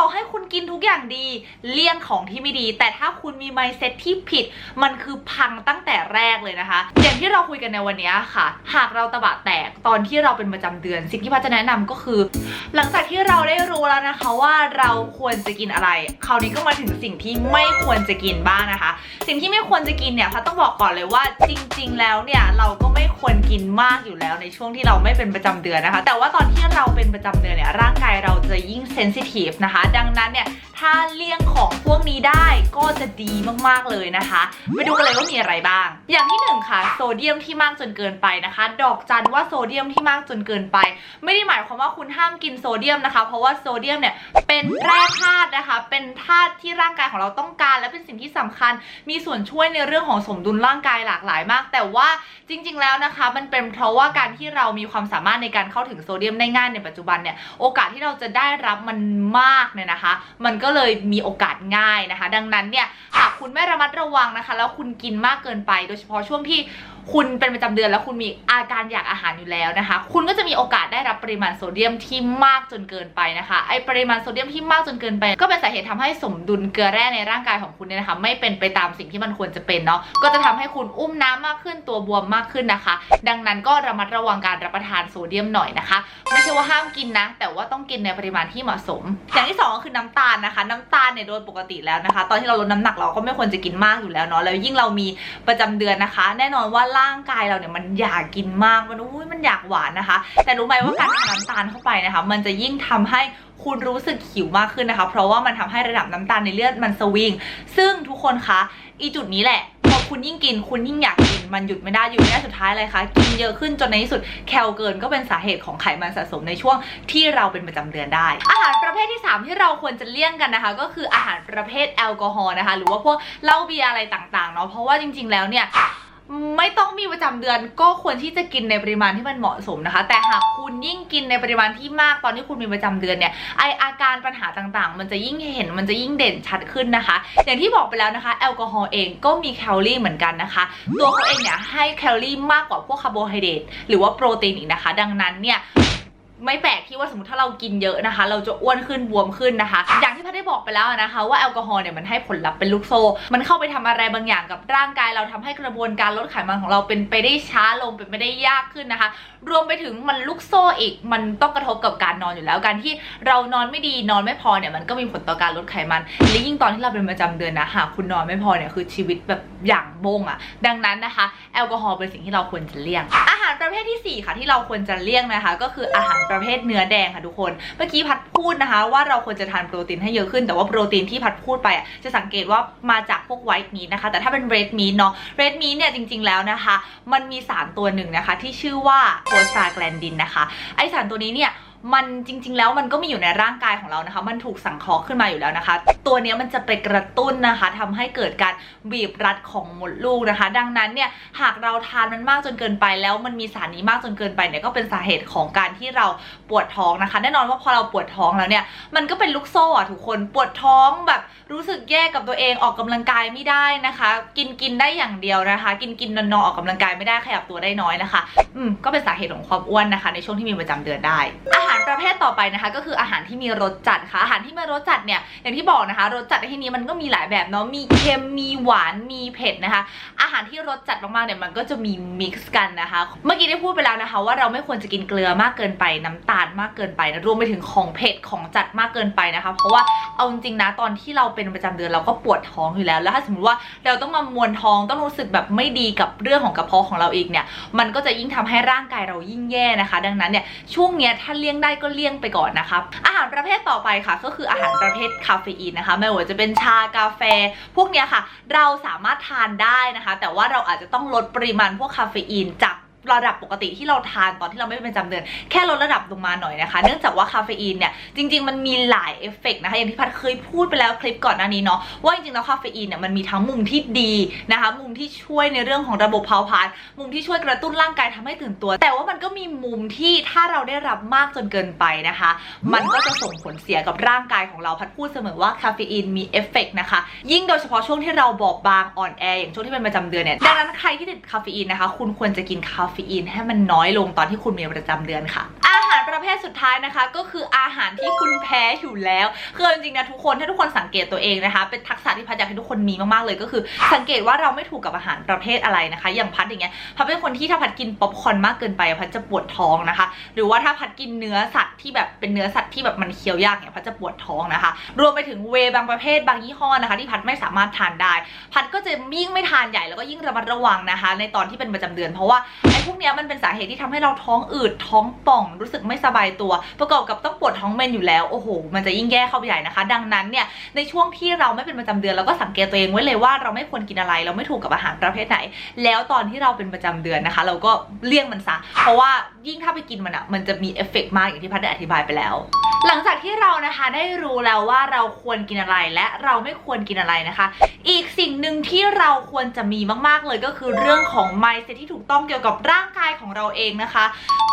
ต่อให้คุณกินทุกอย่างดี เลี่ยงของที่ไม่ดี แต่ถ้าคุณมี mindset ที่ผิด มันคือพังตั้งแต่แรกเลยนะคะ อย่างที่เราคุยกันในวันนี้ค่ะ หากเราตะบะแตกตอนที่เราเป็นประจำเดือน สิ่งที่พัดจะแนะนำก็คือ หลังจากที่เราได้รู้แล้วนะคะว่าเราควรจะกินอะไร คราวนี้ก็มาถึงสิ่งที่ไม่ควรจะกินบ้างนะคะ สิ่งที่ไม่ควรจะกินเนี่ยพัดต้องบอกก่อนเลยว่าจริง ๆ แล้วเนี่ยเราก็ไม่ควรกินมากอยู่แล้วในช่วงที่เราไม่เป็นประจำเดือนนะคะ แต่ว่าตอนที่เราเป็นประจำเดือนเนี่ยร่างกายเราจะยิ่งเซนซิทีฟนะคะดังนั้นเนี่ย ถ้าเลี่ยงของพวกนี้ได้ก็จะดีมากๆเลยนะคะไปดูกันเลยว่ามีอะไรบ้าง อย่างที่หนึ่งค่ะโซเดียมที่มากจนเกินไปนะคะ ดอกจันว่าโซเดียมที่มากจนเกินไป ไม่ได้หมายความว่าคุณห้ามกินโซเดียมนะคะ เพราะว่าโซเดียมเนี่ยเป็นแร่ธาตุนะคะ เป็นธาตุที่ร่างกายของเราต้องการ และเป็นสิ่งที่สำคัญ มีส่วนช่วยในเรื่องของสมดุลร่างกายหลากหลายมาก แต่ว่าจริง ๆ แล้วนะคะ มันเป็นเพราะว่าการที่เรามีความสามารถในการเข้าถึงโซเดียมได้ง่ายในปัจจุบันเนี่ยโอกาสที่เราจะได้รับมันมากเนี่ยนะคะ มันก็เลยมีโอกาสง่ายนะคะ ดังนั้นเนี่ยหากคุณไม่ระมัดระวังนะคะ แล้วคุณกินมากเกินไป โดยเฉพาะช่วงที่คุณเป็นประจำเดือนแล้วคุณมีอาการอยากอาหารอยู่แล้วนะคะ คุณก็จะมีโอกาสได้รับปริมาณโซเดียมที่มากจนเกินไปนะคะ ไอปริมาณโซเดียมที่มากจนเกินไป ก็เป็นสาเหตุทำให้สมดุลเกลือแร่ในร่างกายของคุณเนี่ยนะคะ ไม่เป็นไปตามสิ่งที่มันควรจะเป็นเนาะ ก็จะทำให้คุณอุ้มน้ำมากขึ้นตัวบวมมากขึ้นนะคะ ดังนั้นก็ระมัดระวังการรับประทานโซเดียมหน่อยนะคะ ไม่ใช่ว่าห้ามกินนะ แต่ว่าต้องกินในปริมาณที่เหมาะสม อย่างที่สองก็คือน้ำตาลนะคะ น้ำตาลเนี่ยโดยปกติแล้วนะคะ ตอนที่เราลดน้ำหนักเราก็ไม่ควรจะกินมากอยู่แล้วเนาะ แล้วยิ่งเรามีประจำเดือนนะคะ แน่นอนว่าร่างกายเราเนี่ยมันอยากกินมากมันอุ้ยมันอยากหวานนะคะ แต่รู้ไหมว่าการทานน้ำตาลเข้าไปนะคะ มันจะยิ่งทำให้คุณรู้สึกหิวมากขึ้นนะคะ เพราะว่ามันทำให้ระดับน้ำตาลในเลือดมันสวิง ซึ่งทุกคนคะอีจุดนี้แหละพอคุณยิ่งกินคุณยิ่งอยากกินมันหยุดไม่ได้หยุดไม่ได้สุดท้ายเลยคะกินเยอะขึ้นจนในที่สุดแคลเกินก็เป็นสาเหตุของไขมันสะสมในช่วงที่เราเป็นประจำเดือนได้ อาหารประเภทที่ 3 ที่เราควรจะเลี่ยงกันนะคะ ก็คืออาหารประเภทแอลกอฮอล์นะคะ หรือว่าพวกเหล้าเบียร์อะไรต่างๆเนาะเพราะว่าจริง ๆ แล้วเนี่ย ไม่ต้องมีประจำเดือนก็ควรที่จะกินในปริมาณที่มันเหมาะสมนะคะ แต่หากคุณยิ่งกินในปริมาณที่มากตอนที่คุณมีประจำเดือนเนี่ยไออาการปัญหาต่างๆ มันจะยิ่งเห็นมันจะยิ่งเด่นชัดขึ้นนะคะ อย่างที่บอกไปแล้วนะคะ แอลกอฮอล์เองก็มีแคลอรี่เหมือนกันนะคะ ตัวเขาเองเนี่ยให้แคลอรี่มากกว่าพวกคาร์โบไฮเดรตหรือว่าโปรตีนอีกนะคะ ดังนั้นเนี่ย ไม่แปลกที่ว่าสมมติถ้าเรากินเยอะนะคะ เราจะอ้วนขึ้นบวมขึ้นนะคะ อย่างที่พัดได้บอกไปแล้วนะคะ ว่าแอลกอฮอล์เนี่ยมันให้ผลลัพธ์เป็นลูกโซ่ มันเข้าไปทำอะไรบางอย่างกับร่างกายเราทำให้กระบวนการลดไขมันของเราเป็นไปได้ช้าลงเป็นไปได้ยากขึ้นนะคะ รวมไปถึงมันลูกโซ่อีก มันต้องกระทบกับการนอนอยู่แล้วการที่เรานอนไม่ดีนอนไม่พอเนี่ยมันก็มีผลต่อการลดไขมันและยิ่งตอนที่เราเป็นประจำเดือนนะหากคุณนอนไม่พอเนี่ยคือชีวิตแบบอย่างบงอะ่ะ ดังนั้นนะคะ แอลกอฮอล์เป็นสิ่งที่เราควรจะเลี่ยง อาหารประเภทที่สี่ค่ะที่เราควรจะเลี่ยงนะคะ ก็คืออาหารประเภทเนื้อแดงค่ะทุกคน เมื่อกี้พัดพูดนะคะ ว่าเราควรจะทานโปรตีนให้เยอะขึ้น แต่ว่าโปรตีนที่พัดพูดไปอะจะสังเกตว่ามาจากพวกไวท์มีนะคะ แต่ถ้าเป็นเรดมีเนาะเรดมีเนี่ยจริง ๆ แล้วนะคะ มันมีสารตัวหนึ่งนะคะ ที่ชื่อว่าโพสตาแกลนดินนะคะ ไอสารตัวนี้เนี่ย มันจริง ๆ แล้วมันก็มีอยู่ในร่างกายของเรานะคะ มันถูกสังเคราะห์ขึ้นมาอยู่แล้วนะคะ ตัวนี้มันจะไปกระตุ้นนะคะทำให้เกิดการบีบรัดของมดลูกนะคะ ดังนั้นเนี่ยหากเราทานมันมากจนเกินไป แล้วมันมีสารนี้มากจนเกินไปเนี่ยก็เป็นสาเหตุของการที่เราปวดท้องนะคะ แน่นอนว่าพอเราปวดท้องแล้วเนี่ยมันก็เป็นลูกโซ่อะทุกคนปวดท้องแบบรู้สึกแย่กับตัวเองออกกำลังกายไม่ได้นะคะ กินกินได้อย่างเดียวนะคะ กินกินนอนนอนออกกำลังกายไม่ได้ขยับตัวได้น้อยนะคะ อืมก็เป็นสาเหตุของความอ้วนนะคะ ในช่วงที่มีประจำเดือนได้อาหารประเภทต่อไปนะคะ ก็คืออาหารที่มีรสจัดค่ะ อาหารที่มีรสจัดเนี่ยอย่างที่บอกนะคะรสจัดในที่นี้มันก็มีหลายแบบเนาะมีเค็มมีหวานมีเผ็ดนะคะ อาหารที่รสจัดมากๆเนี่ยมันก็จะมีมิกซ์กันนะคะ เมื่อกี้ได้พูดไปแล้วนะคะ ว่าเราไม่ควรจะกินเกลือมากเกินไปน้ำตาลมากเกินไปนะรวมไปถึงของเผ็ดของจัดมากเกินไปนะคะ เพราะว่าเอาจริงๆนะตอนที่เราเป็นประจำเดือนเราก็ปวดท้องอยู่แล้ว แล้วถ้าสมมติว่าเราต้องมามวนท้องต้องรู้สึกแบบไม่ดีกับเรื่องของกระเพาะของเราอีกเนี่ย มันก็จะยิ่งทำให้ร่างกายเรายิ่งแย่นะคะ ดังนั้นเนี่ยช่วงเนี้ยถ้าเลี่ยงได้ก็เลี่ยงไปก่อนนะคะอาหารประเภทต่อไปค่ะ ก็คืออาหารประเภทคาเฟอีนนะคะ ไม่ว่าจะเป็นชากาแฟ พวกเนี้ยค่ะ เราสามารถทานได้นะคะ แต่ว่าเราอาจจะต้องลดปริมาณพวกคาเฟอีนจาก ระดับปกติที่เราทานตอนที่เราไม่เป็นประจำเดือน แค่ลดระดับลงมาหน่อยนะคะ เนื่องจากว่าคาเฟอีนเนี่ยจริง ๆ มันมีหลายเอฟเฟกต์นะคะอย่างที่พัดเคยพูดไปแล้วคลิปก่อนหน้านี้เนาะว่าจริงๆแล้วคาเฟอีนเนี่ยมันมีทั้งมุมที่ดีนะคะ มุมที่ช่วยในเรื่องของระบบเผาผลาญมุมที่ช่วยกระตุ้นร่างกายทำให้ตื่นตัว แต่ว่ามันก็มีมุมที่ถ้าเราได้รับมากจนเกินไปนะคะ มันก็จะส่งผลเสียกับร่างกายของเราพัดพูดเสมอว่าคาเฟอีนมีเอฟเฟกต์นะคะยิ่งโดยเฉพาะช่วงที่เราบอบบางอ่อนแออย่างช่วงที่เป็นประจำเดือนเนี่ยดังนั้นใครที่ติดคาเฟอีนนะคะ คุณควรจะกินคาฟอีนให้มันน้อยลงตอนที่คุณมีประจำเดือนค่ะ ประเภทสุดท้ายนะคะ ก็คืออาหารที่คุณแพ้อยู่แล้วคือจริงๆนะทุกคนถ้าทุกคนสังเกตตัวเองนะคะ เป็นทักษะที่พัดอยากให้ทุกคนมีมากๆเลยก็คือ สังเกตว่าเราไม่ถูกกับอาหารประเภทอะไรนะคะ อย่างพัดอย่างเงี้ยพัดเป็นคนที่ถ้าพัดกินป๊อปคอร์นมากเกินไปพัดจะปวดท้องนะคะ หรือว่าถ้าพัดกินเนื้อสัตว์ที่แบบเป็นเนื้อสัตว์ที่แบบมันเคี้ยวยากเนี่ยพัดจะปวดท้องนะคะ รวมไปถึงเวบางประเภทบางยี่ห้อนะคะ ที่พัดไม่สามารถทานได้ พัดก็จะยิ่งไม่ทานใหญ่แล้วก็ยิ่งระมัดระวังนะคะ ในตอนที่เป็นประจำเดือน เพราะว่าไอ้พวกเนี้ยมันเป็นสาเหตุที่ทำให้เราท้องอืดท้องป่องรู้สึกไม่สบายตัว ประกอบกับต้องปวดท้องเมนอยู่แล้วโอ้โหมันจะยิ่งแย่เข้าไปใหญ่นะคะ ดังนั้นเนี่ยในช่วงที่เราไม่เป็นประจำเดือนเราก็สังเกตตัวเองไว้เลยว่าเราไม่ควรกินอะไร เราไม่ถูกกับอาหารประเภทไหน แล้วตอนที่เราเป็นประจำเดือนนะคะ เราก็เลี่ยงมันซะเพราะว่ายิ่งถ้าไปกินมันอะมันจะมีเอฟเฟกต์มากอย่างที่พัดได้อธิบายไปแล้ว หลังจากที่เรานะคะได้รู้แล้วว่าเราควรกินอะไรและเราไม่ควรกินอะไรนะคะ อีกสิ่งหนึ่งที่เราควรจะมีมากๆเลยก็คือเรื่องของ mindset ที่ถูกต้องเกี่ยวกับร่างกายของเราเองนะคะ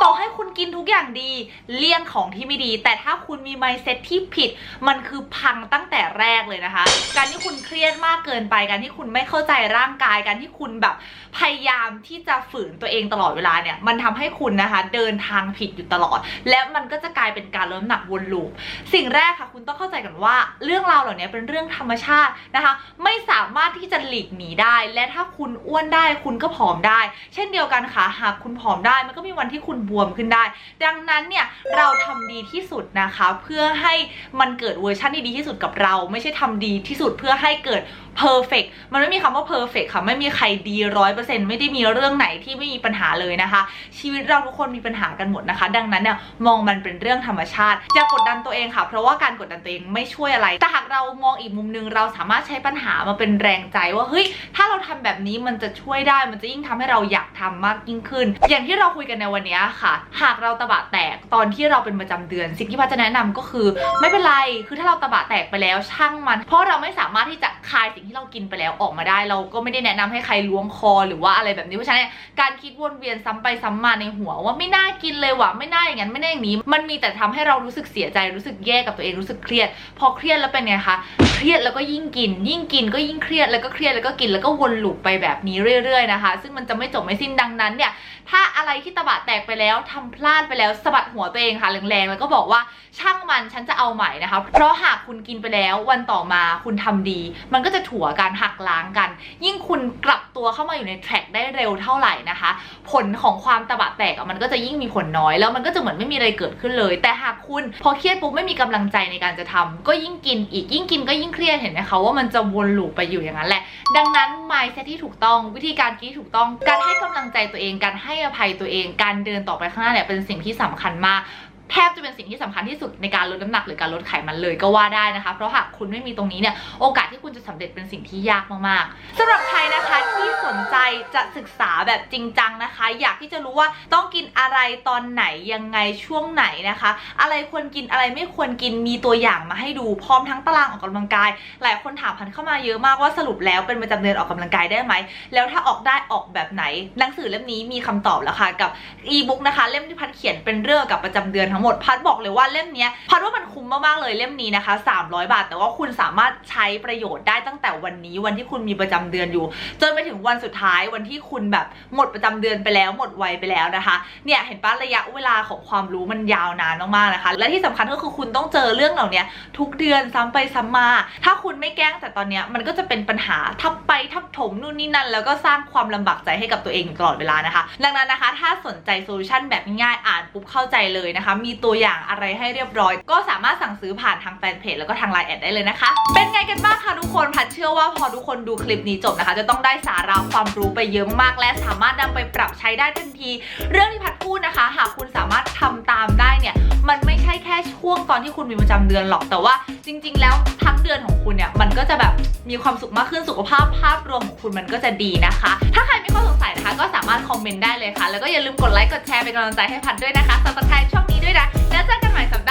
ต่อให้คุณกินทุกอย่างดีเลี่ยงของที่ไม่ดี แต่ถ้าคุณมี mindset ที่ผิด มันคือพังตั้งแต่แรกเลยนะคะ การที่คุณเครียดมากเกินไป การที่คุณไม่เข้าใจร่างกาย การที่คุณแบบพยายามที่จะฝืนตัวเองตลอดเวลาเนี่ย มันทำให้คุณนะคะ เดินทางผิดอยู่ตลอด และมันก็จะกลายเป็นการลดน้ำหนักวนลูป สิ่งแรกค่ะคุณต้องเข้าใจกันว่า เรื่องราวเหล่านี้เป็นเรื่องธรรมชาตินะคะ ไม่สามารถที่จะหลีกหนีได้ และถ้าคุณอ้วนได้คุณก็ผอมได้ เช่นเดียวกันค่ะหากคุณผอมได้มันก็มีวันที่คุณบวมขึ้นได้ ดังนั้นเนี่ยเราทำดีที่สุดนะคะ เพื่อให้มันเกิดเวอร์ชันที่ดีที่สุดกับเรา ไม่ใช่ทำดีที่สุดเพื่อให้เกิด perfect มันไม่มีคำว่า perfect ค่ะ ไม่มีใครดีร้อยเปอร์เซ็นต์ไม่ได้มีเรื่องไหนที่ไม่มีปัญหาเลยนะคะ ชีวิตเราทุกคนมีปัญหากันหมดนะคะ ดังนั้นเนี่ยมองมันเป็นเรื่องธรรมชาติ อย่ากดดันตัวเองค่ะ เพราะว่าการกดดันตัวเองไม่ช่วยอะไร แต่หากเรามองอีกมุมนึงเราสามารถใช้ปัญหามาเป็นแรงใจว่าเฮ้ยถ้าเราทำแบบนี้มันจะช่วยได้มันจะยิ่งทำให้เราอยากทำมากยิ่งขึ้น อย่างที่เราคุยกันในวันนี้ค่ะ หากเราตะบะแตกตอนที่เราเป็นประจำเดือน สิ่งที่พัชจะแนะนำก็คือ ไม่เป็นไรคือถ้าเราตะบะแตกไปแล้วช่างมัน เพราะเราไม่สามารถที่จะคายสิ่งที่เรากินไปแล้วออกมาได้ เราก็ไม่ได้แนะนำให้ใครล้วงคอหรือว่าอะไรแบบนี้เพราะฉะนั้นการคิดวนเวียนซ้ำไปซ้ำมาในหัวว่าไม่น่ากินเลยว่ะไม่น่าอย่างนั้นไม่น่าอย่างนี้ มันมีแต่ทำให้เรารู้สึกเสียใจรู้สึกแย่กับตัวเองรู้สึกเครียด พอเครียดแล้วเป็นไงคะเครียดแล้วก็ยิ่งกิน ยิ่งกินก็ยิ่งเครียดแล้วก็เครียดแล้วก็กินแล้วก็วนลูปไปแบบนี้เรื่อย ๆนะคะ ซึ่งมันจะไม่จบไม่สิ้นดังนั้นเนี่ยถ้าอะไรที่ตะบะแตกไปแล้วทำพลาดไปแล้วสะบัดหวตัวเองค่ะแรงๆแล้วก็บอกว่าช่างมันฉันจะเอาใหม่นะคะ เพราะหากคุณกินไปแล้ววันต่อมาคุณทำดี มันก็จะถั่วการหักล้างกัน ยิ่งคุณกลับตัวเข้ามาอยู่ในแทร็กได้เร็วเท่าไหร่นะคะ ผลของความตะบะแตกมันก็จะยิ่งมีผลน้อย แล้วมันก็จะเหมือนไม่มีอะไรเกิดขึ้นเลย แต่หากคุณพอเครียดปุ๊บไม่มีกำลังใจในการจะทำก็ยิ่งกินอีกยิ่งกินก็ยิ่งเครียดเห็นไหมคะว่ามันจะวนลูปไปอยู่อย่างนั้นแหละ ดังนั้น mindset ที่ถูกต้องวิธีการคิดที่ถูกต้อง การให้กำลังใจตัวเอง การให้อภัยตัวเอง การเดินต่อไปข้างหน้าเนี่ยเป็นสิ่งที่สำคัญมาก Th แทบจะเป็นสิ่งที่สำคัญที่สุดในการลดน้ำหนักหรือการลดไขมันเลยก็ว่าได้นะคะ เพราะหากคุณไม่มีตรงนี้เนี่ยโอกาสที่คุณจะสำเร็จเป็นสิ่งที่ยากมากๆสำหรับใครนะคะที่สนใจจะศึกษาแบบจริงจังนะคะ อยากที่จะรู้ว่าต้องกินอะไรตอนไหนยังไงช่วงไหนนะคะ อะไรควรกินอะไรไม่ควรกินมีตัวอย่างมาให้ดูพร้อมทั้งตารางออกกำลังกาย หลายคนถามพันเข้ามาเยอะมากว่าสรุปแล้วเป็นประจำเดือนออกกำลังกายได้ไหมแล้วถ้าออกได้ออกแบบไหนหนังสือเล่มนี้มีคำตอบแล้วค่ะกับอีบุ๊กนะคะ เล่มที่พัดเขียนเป็นเรื่องกับประจำเดือนทั้งหมดพัดบอกเลยว่าเล่มนี้พัดว่ามันคุ้มมากๆเลยเล่มนี้นะคะ 300 บาท แต่ว่าคุณสามารถใช้ประโยชน์ได้ตั้งแต่วันนี้วันที่คุณมีประจำเดือนอยู่ จนไปถึงวันสุดท้ายวันที่คุณแบบหมดประจำเดือนไปแล้วหมดวัยไปแล้วนะคะเนี่ยเห็นปะระยะเวลาของความรู้มันยาวนานมากๆนะคะ และที่สำคัญก็คือคุณต้องเจอเรื่องเหล่านี้ทุกเดือนซ้ำไปซ้ำมา ถ้าคุณไม่แก้งแต่ตอนนี้มันก็จะเป็นปัญหาทับไปทับถมนู่นนี่นั่น แล้วก็สร้างความลำบากใจให้กับตัวเองตลอดเวลานะคะ ดังนั้นนะคะ ถ้าสนใจโซลูชันแบบง่ายๆอ่านปุ๊บเข้าใจเลยนะคะมีตัวอย่างอะไรให้เรียบร้อย ก็สามารถสั่งซื้อผ่านทางแฟนเพจแล้วก็ทางไลน์แอดได้เลยนะคะ เป็นไงกันบ้างคะทุกคน พัดเชื่อว่าพอทุกคนดูคลิปนี้จบนะคะ จะต้องได้สาระความรู้ไปเยอะมากและสามารถนำไปปรับใช้ได้ทันที เรื่องที่พัดพูดนะคะ หากคุณสามารถทำตามได้เนี่ย มันไม่ใช่แค่ช่วงตอนที่คุณมีประจำเดือนหรอก แต่ว่าจริง ๆ แล้วทั้งเดือนของคุณเนี่ย มันก็จะแบบมีความสุขมากขึ้น สุขภาพภาพรวมของคุณมันก็จะดีนะคะ ถ้าใครมีข้อสงสัยนะคะ ก็สามารถคอมเมนต์ได้เลยค่ะ แล้วก็อย่าลืมกดไลค์ กดแชร์เป็นกำลังใจให้พัดด้วยนะคะสำหรับใครช่อง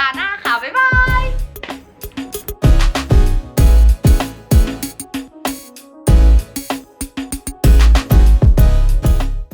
ห์หน้าค่ะ บ๊ายบาย